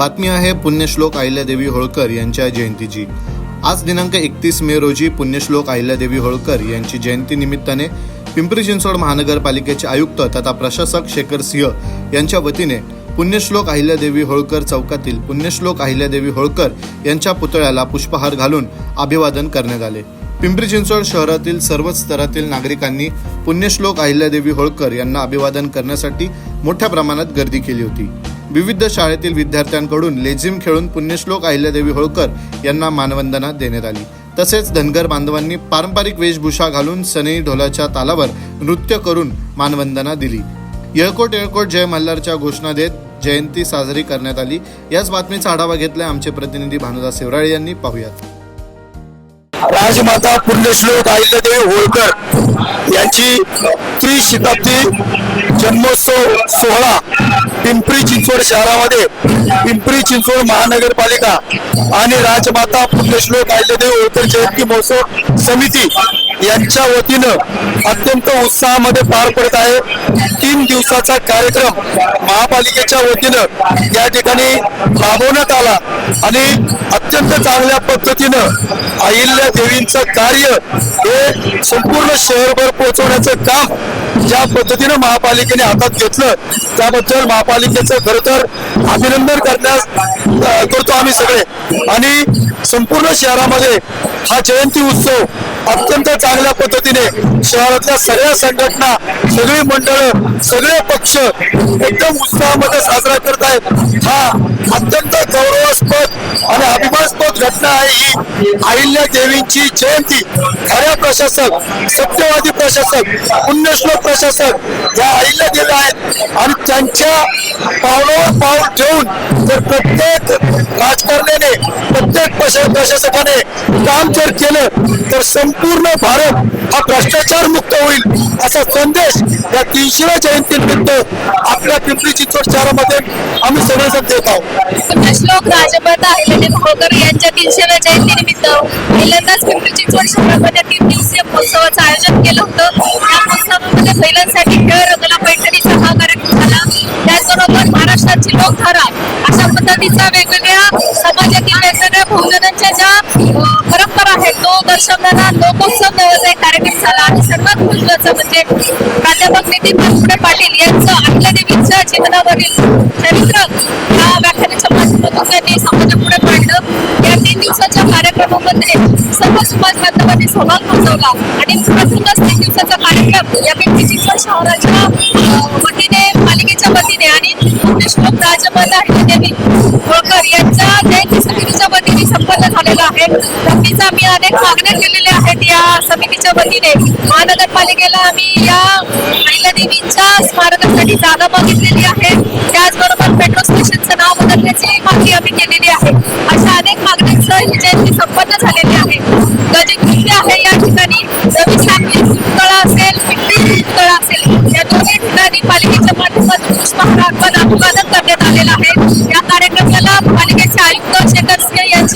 बातमी आहे पुण्यश्लोक अहिल्यादेवी होळकर यांच्या जयंतीची. आज दिनांक एकतीस मे रोजी पुण्यश्लोक अहिल्यादेवी होळकर यांची जयंती निमित्ताने पिंपरी चिंचवड महानगरपालिकेचे आयुक्त तथा प्रशासक शेखर सिंह यांच्या वतीने पुण्यश्लोक अहिल्यादेवी होळकर चौकातील पुण्यश्लोक अहिल्यादेवी होळकर यांच्या पुतळ्याला पुष्पहार घालून अभिवादन करण्यात आले. पिंपरी चिंचवड शहरातील सर्वच स्तरातील नागरिकांनी पुण्यश्लोक अहिल्यादेवी होळकर यांना अभिवादन करण्यासाठी मोठ्या प्रमाणात गर्दी केली होती. विविध शाळेतील विद्यार्थ्यांकडून लेझिम खेळून पुण्यश्लोक अहिल्यादेवी होळकर यांना मानवंदना देण्यात आली. तसेच धनगर बांधवांनी पारंपरिक वेशभूषा घालून सनई ढोलाच्या तालावर नृत्य करून मानवंदना दिली. येळकोट येळकोट जय मल्हारच्या घोषणा देत जयंती साजरी करण्यात आली. याच बातमीचा आढावा घेतलाय आमचे प्रतिनिधी भानुदास शिवराळे यांनी. पाहुयात. राजमाता पुण्यश्लोक अहिल्यादेवी होळकर यांची शताब्दी जन्मोत्सव सोहळा पिंपरी चिंचवड शहरामध्ये. पिंपरी चिंचवड महानगरपालिका आणि राजमाता पुण्यश्लोक अहिल्यादेवी होळकर जयंती महोत्सव समिती यांच्या वतीनं अत्यंत उत्साहामध्ये पार पडत आहे. तीन दिवसाचा कार्यक्रम महापालिकेच्या वतीनं या ठिकाणी राबवण्यात आला आणि अत्यंत चांगल्या पद्धतीनं अहिल्या देवींचं कार्य हे संपूर्ण शहरभर पोहोचवण्याचं काम ज्या पद्धतीनं महापालिकेने हातात घेतलं त्याबद्दल महापालिकेचं खरं तर अभिनंदन करण्यास करतो आम्ही सगळे. आणि संपूर्ण शहरामध्ये हा जयंती उत्सव अत्यंत चांगल्या पद्धतीने शहरातल्या सगळ्या संघटना सगळी मंडळ सगळे पक्ष एकदम उत्साहामध्ये साजरा करत आहेत हा अत्यंत अहिल्या देवींची जयंती. खऱ्या प्रशासक सत्यवादी प्रशासक पुण्यश्लोक प्रशासक या अहिल्या देवी आहेत. आणि त्यांच्या पावलावर पाऊल ठेवून जर प्रत्येक राजकारण्याने प्रत्येक प्रशासकाने काम जर केलं तर संपूर्ण भारत हा भ्रष्टाचार असा संदेश या तीनशेव्या जयंतीनिमित्त आपल्या पिंपरी चिंचवड शहरामध्ये आम्ही सगळेजण देत आहोत. श्लोक राजमाता अहिल्यादेवी होळकर यांच्या तीनशेव्या जयंतीनिमित्त पहिल्यांदाच पिंपरी चिंचवड शहरामध्ये तीन दिवसीय महोत्सवाचं आयोजन केलं होतं. या महोत्सवामध्ये महिलांसाठी खेळ रंगला पैठणीचा हा कार्यक्रम झाला. त्याचबरोबर महाराष्ट्राची लोकधारा अशा पद्धतीचा वेगवेगळ्या समाजातील वेगवेगळ्या बहुजनांच्या ज्या अं, परंपरा दर्शवणारा लोकोत्सव नावाचा एक कार्यक्रम झाला आणि सर्वात महत्वाचं म्हणजे प्राध्यापक नितीन पाचपुते पाटील यांचं अहिल्यादेवीच्या जीवनावरील चरित्र या व्याख्यानाच्या माध्यमातून त्यांनी समाजापुढे मांडलं या तीन दिवसाच्या कार्यक्रमामध्ये सर्व समाज बांधवांनी सहभाग नोंदवला आणि प्रथमच तीन दिवसाचा कार्यक्रम या पिंपरी चिंचवड शहराच्या वतीने पालिकेच्या वतीने आणि पुण्यश्लोक राजमाता अहिल्यादेवी होळकर यांच्या जयंती समितीच्या संपन्न झालेला आहे. नक्कीच आम्ही अनेक मागण्या केलेल्या आहेत या समितीच्या वतीने. महानगरपालिकेला आम्ही या अहिल्यादेवींच्या स्मारकासाठी जागा मागितलेली आहे. त्याचबरोबर पेट्रोल स्टेशनचं नाव बदलण्याची मागणी आम्ही केलेली आहे. अशा अनेक मागण्यांचं ही जयंती संपन्न झालेली आहे. गजकिल्ले आहे या ठिकाणी. रवी साखरे पुतळा असेल पिंपरी पुतळा असेल या दोन्ही ठिकाणी पालिकेच्या माध्यमातून पुष्पहार अर्पण अभिवादन करण्यात आलेलं आहे. या कार्यक्रमाला पालिकेचे आयुक्त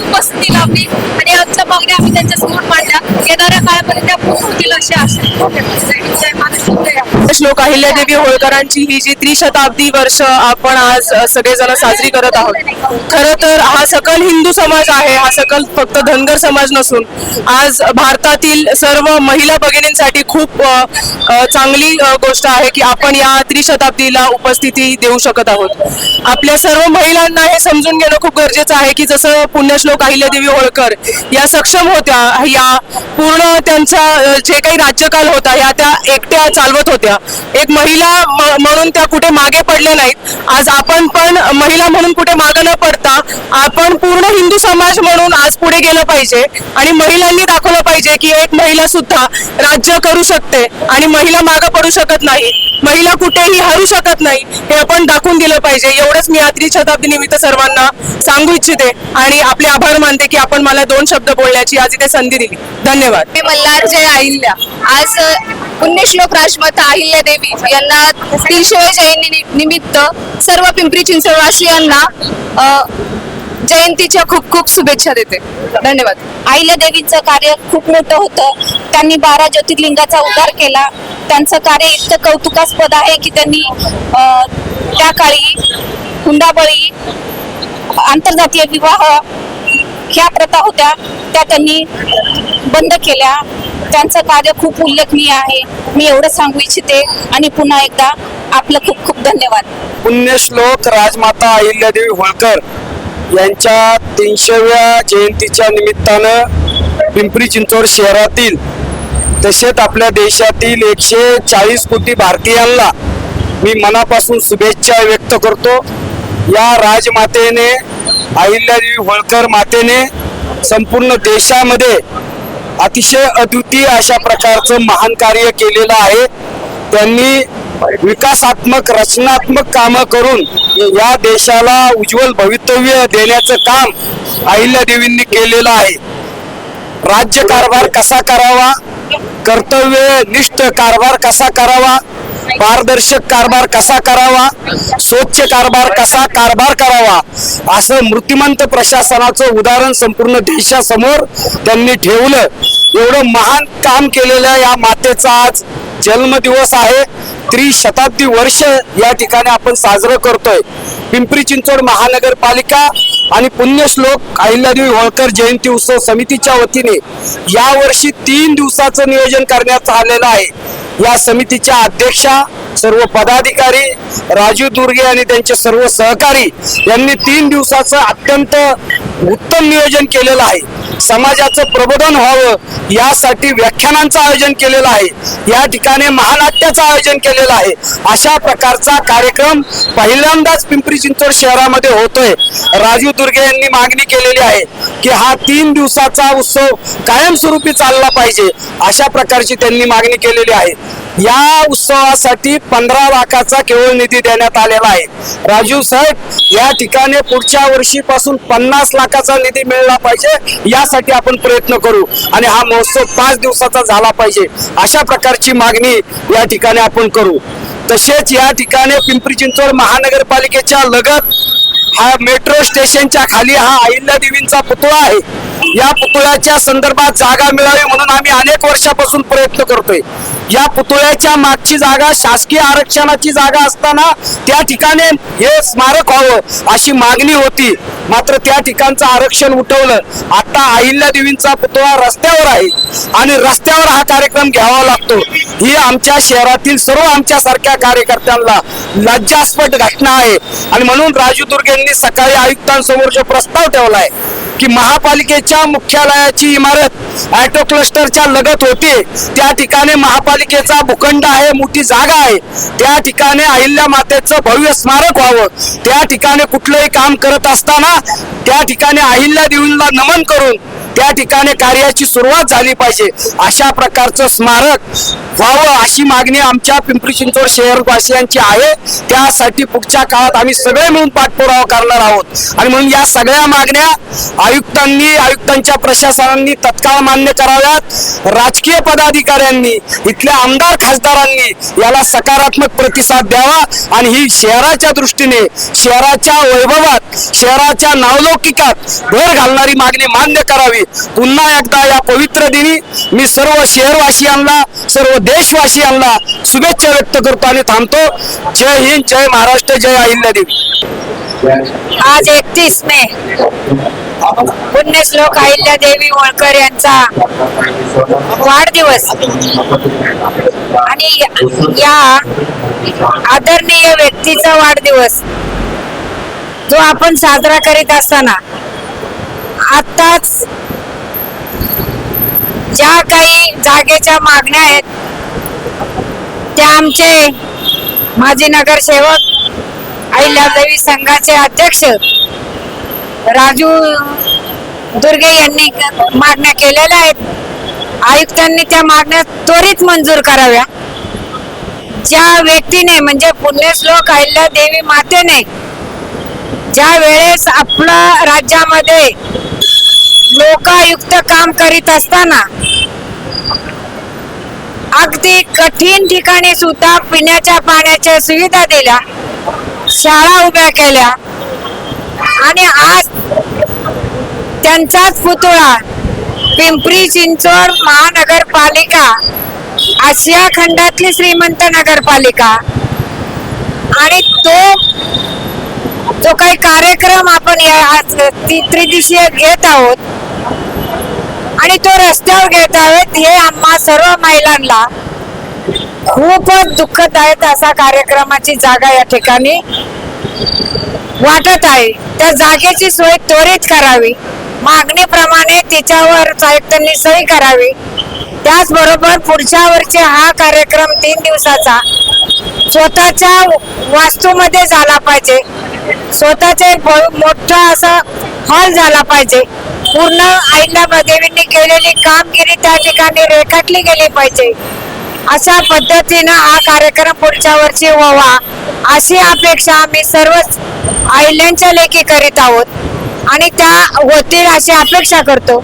उपस्थिती लाभली आणि आमच्या मागण्या आम्ही त्यांच्यासमोर मांडल्या. येणाऱ्या काळामध्ये त्या पूर्ण होतील अशी आशा श्लोक अहिल्यादेवी होळकरांची ही जी त्रिशताब्दी वर्ष आपण आज सगळेजण साजरी करत आहोत. खरं तर हा सकल हिंदू समाज आहे हा सकल फक्त धनगर समाज नसून आज भारतातील सर्व महिला भगिनींसाठी खूप चांगली गोष्ट आहे की आपण या त्रिशताब्दीला उपस्थिती देऊ शकत आहोत. आपल्या सर्व महिलांना हे समजून घेणं खूप गरजेचं आहे की जसं पुण्यश्लोक अहिल्यादेवी होळकर या सक्षम होत्या या पूर्ण त्यांचा जे काही राज्यकाल होता या त्या एकट्या चालवत होत्या. एक महिला म्हणून त्या कुठे मागे पडल्या नाहीत. आज आपण पण महिला म्हणून कुठे मागे न पडता आपण पूर्ण हिंदू समाज म्हणून आज पुढे गेलं पाहिजे आणि महिलांनी दाखवलं पाहिजे की एक महिला सुद्धा राज्य करू शकते आणि महिला मागे पडू शकत नाही. महिला कुठेही हरू शकत नाही हे आपण दाखवून दिलं पाहिजे. एवढंच मी या त्रिशताब्दी निमित्त सर्वांना सांगू इच्छिते आणि आपले आभार मानते की आपण मला दोन शब्द बोलण्याची आज इथे संधी दिली. धन्यवाद. मी मल्हार जय अहिल्या. आज अ, पुण्यश्लोक राजमाता अहिल्या देवी यांना तीनशे जयंती निमित्त सर्व पिंपरी चिंचवडवासियांना अ, जयंतीच्या खूप खूप शुभेच्छा देते. धन्यवाद. अहिल्या देवीचं कार्य खूप मोठं होतं. त्यांनी बारा ज्योतिर्लिंगाचा उद्धार केला. त्यांचं कार्य इतकं कौतुकास्पद आहे की त्यांनी त्या काळी हुंडाबळी आंतरजातीय विवाह ह्या प्रथा होत्या त्या त्यांनी बंद केल्या. त्यांचं कार्य खूप उल्लेखनीय आहे. मी एवढं सांगू इच्छिते आणि पुन्हा एकदा आपलं खूप खूप धन्यवाद. पुण्यश्लोक राजमाता अहिल्यादेवी होळकर यांच्या तीनशेव्या जयंतीच्या निमित्तानं पिंपरी चिंचवड शहरातील तसेच आपल्या देशातील एकशे चाळीस कोटी भारतीयांना मी मनापासून शुभेच्छा व्यक्त करतो. या राजमातेने अहिल्यादेवी होळकर मातेने संपूर्ण देशामध्ये अतिशय अद्वितीय अशा प्रकारचं महान कार्य केलेलं आहे. त्यांनी विकासात्मक रचनात्मक कामं करून या देशाला उज्ज्वल भवितव्य देण्याचं काम अहिल्यादेवींनी केलेलं आहे. राज्यकारभार कसा करावा? कर्तव्यनिष्ठ कारभार कसा करावा? पारदर्शक कारभार कसा करावा? स्वच्छ कारभार कसा कारभार करावा? असं मूर्तिमंत प्रशासनाचं उदाहरण संपूर्ण देशासमोर त्यांनी ठेवलं. एवढं महान काम केलेल्या या मातेचा आज जन्मदिवस आहे. त्रिशताब्दी वर्ष या ठिकाणी आपण साजरं करतोय. पिंपरी चिंचवड महानगरपालिका आणि पुण्यश्लोक अहिल्यादेवी होळकर जयंती उत्सव समितीच्या वतीने यावर्षी तीन दिवसाचं नियोजन करण्यात आलेलं आहे. या समितीच्या अध्यक्षा सर्व पदाधिकारी राजू दुर्गे आणि त्यांचे सर्व सहकारी यांनी तीन दिवसाचं अत्यंत उत्तम नियोजन केलेलं आहे. समाजाचं प्रबोधन व्हावं यासाठी व्याख्यानांचं आयोजन केलेलं आहे. या ठिकाणी महानाट्याचं आयोजन केलेलं आहे. अशा प्रकारचा कार्यक्रम पहिल्यांदाच पिंपरी चिंचवड शहरामध्ये होतोय. राजू दुर्गे यांनी मागणी केलेली आहे की हा तीन दिवसाचा उत्सव कायमस्वरूपी चालला पाहिजे अशा प्रकारची त्यांनी मागणी केलेली आहे. या उत्सवासाठी पंधरा लाखाचा केवळ निधी देण्यात आलेला आहे. राजू साहेब या ठिकाणी पुढच्या वर्षीपासून पन्नास लाखाचा निधी मिळला पाहिजे यासाठी आपण प्रयत्न करू. आणि हा महोत्सव पाच दिवसाचा झाला पाहिजे अशा प्रकारची मागणी या ठिकाणी आपण करू. तसेच या ठिकाणी पिंपरी चिंचवड महानगरपालिकेच्या लगत हा मेट्रो स्टेशनच्या खाली हा अहिल्या देवींचा पुतळा आहे. या पुतळ्याच्या संदर्भात जागा मिळावी म्हणून आम्ही अनेक वर्षापासून प्रयत्न करतोय. या पुतळ्याच्या मागची जागा शासकीय आरक्षणाची जागा असताना त्या ठिकाणी हे स्मारक व्हावं अशी मागणी होती. मात्र त्या ठिकाणचं आरक्षण उठवलं. आता अहिल्या देवींचा पुतळा रस्त्यावर आहे आणि रस्त्यावर हा कार्यक्रम घ्यावा लागतो. ही आमच्या शहरातील सर्व आमच्या सारख्या कार्यकर्त्यांना लज्जास्पद घटना आहे. आणि म्हणून राजू दुर्गेंनी सकाळी आयुक्तांसमोर जो प्रस्ताव ठेवलाय की महापालिकेच्या मुख्यालयाची इमारत ऍटो क्लस्टरच्या लगत होती. त्या ठिकाणी महापालिकेचा भूखंड आहे मोठी जागा आहे. त्या ठिकाणी अहिल्या मातेचं भव्य स्मारक व्हावं. त्या ठिकाणी कुठलंही काम करत असताना त्या ठिकाणी अहिल्या देवीला नमन करून त्या ठिकाणी कार्याची सुरुवात झाली पाहिजे. अशा प्रकारचं स्मारक व्हावं अशी मागणी आमच्या पिंपरी चिंचवड शहरवासियांची आहे. त्यासाठी पुढच्या काळात आम्ही सगळे मिळून पाठपुरावा करणार आहोत. आणि म्हणून या सगळ्या मागण्या आयुक्तांनी आयुक्तांच्या प्रशासनांनी तत्काळ मान्य कराव्यात. राजकीय पदाधिकाऱ्यांनी इथल्या आमदार खासदारांनी याला सकारात्मक प्रतिसाद द्यावा. आणि ही शहराच्या दृष्टीने शहराच्या वैभवात शहराच्या नावलौकिकात भर घालणारी मागणी मान्य करावी. पुन्हा एकदा या पवित्र दिनी मी सर्व शहरवासियांना सर्व देशवासियांना शुभेच्छा व्यक्त करतो आणि थांबतो. जय हिंद जय महाराष्ट्र जय अहिल्यादेवी आज एकतीस मे. पुण्यश्लोक अहिल्या देवी होळकर यांचा वाढदिवस. आणि या आदरणीय व्यक्तीचा वाढदिवस जो आपण साजरा करीत असताना आताच ज्या काही जागेच्या मागण्या आहेत त्या आमचे माजी नगरसेवक अहिल्यादेवी संघाचे अध्यक्ष राजू दुर्गे यांनी मागण्या केलेल्या आहेत. आयुक्तांनी त्या मागण्या त्वरित मंजूर कराव्या. ज्या व्यक्तीने म्हणजे पुण्यश्लोक अहिल्यादेवी मातेने ज्या वेळेस आपलं राज्यामध्ये लोकायुक्त काम करीत असताना अगदी कठीण ठिकाणी सुद्धा पिण्याच्या पाण्याच्या सुविधा दिल्या. शाळा उभ्या केल्या. आणि आज त्यांचाच पुतळा पिंपरी चिंचवड महानगरपालिका आशिया खंडातली श्रीमंत नगरपालिका. आणि तो जो काही कार्यक्रम आपण या आज त्रिदिशीय घेत आहोत. आणि तो रस्त्यावर घेत आहोत हे आम्हा सर्व महिलांना खूपच दुःखदायक असा कार्यक्रमाची जागा या ठिकाणी वाटत आहे. त्या जागेची सोय त्वरित करावी. मागणीप्रमाणे तिच्यावर आयुक्तांनी सही करावी. त्याचबरोबर पुढच्या वर्षी हा कार्यक्रम तीन दिवसाचा स्वतःच्या वास्तूमध्ये झाला पाहिजे. स्वतःचे मोठा असा हॉल झाला पाहिजे. पूर्ण आईला केलेली कामगिरी त्या ठिकाणी रेखाटली गेली पाहिजे. अशा पद्धतीनं हा कार्यक्रम पुढच्या वर्षी व्हावा अशी अपेक्षा आम्ही सर्वच आईल्यांच्या लेखी करीत आहोत. आणि त्या होतील अशी अपेक्षा करतो.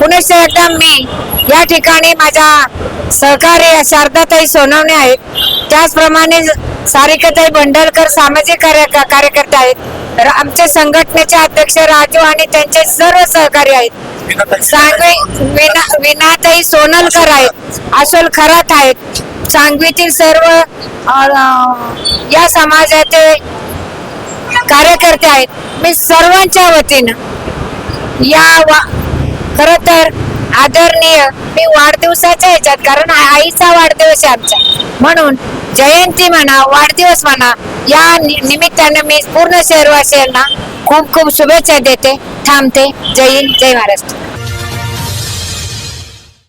पुणे एकदा मी या ठिकाणी माझ्या सहकारी शारदाताई सोनवणे आहेत. त्याचप्रमाणे सारिकाताई भंडलकर सामाजिक कार्य कार्यकर्ते आहेत. आमच्या आमचे संघटनेचे अध्यक्ष राजू आणि त्यांचे सर्व सहकारी आहेत. सांगवी विना विनाताई सोनलकर आहेत अशोल खरात आहेत. सांगवीतील सर्व या समाजाचे कार्यकर्ते आहेत. मी सर्वांच्या वतीनं या वा खर तर आदरणीय मी वाढदिवसाच्या ह्याच्यात कारण आईचा वाढदिवस आहे आमचा. म्हणून जयंती म्हणा वाढदिवस म्हणा या नि- निमित्तानं मी पूर्ण शहरवासियांना खूप खूप शुभेच्छा देते. थांबते. जय हिंद जय महाराष्ट्र.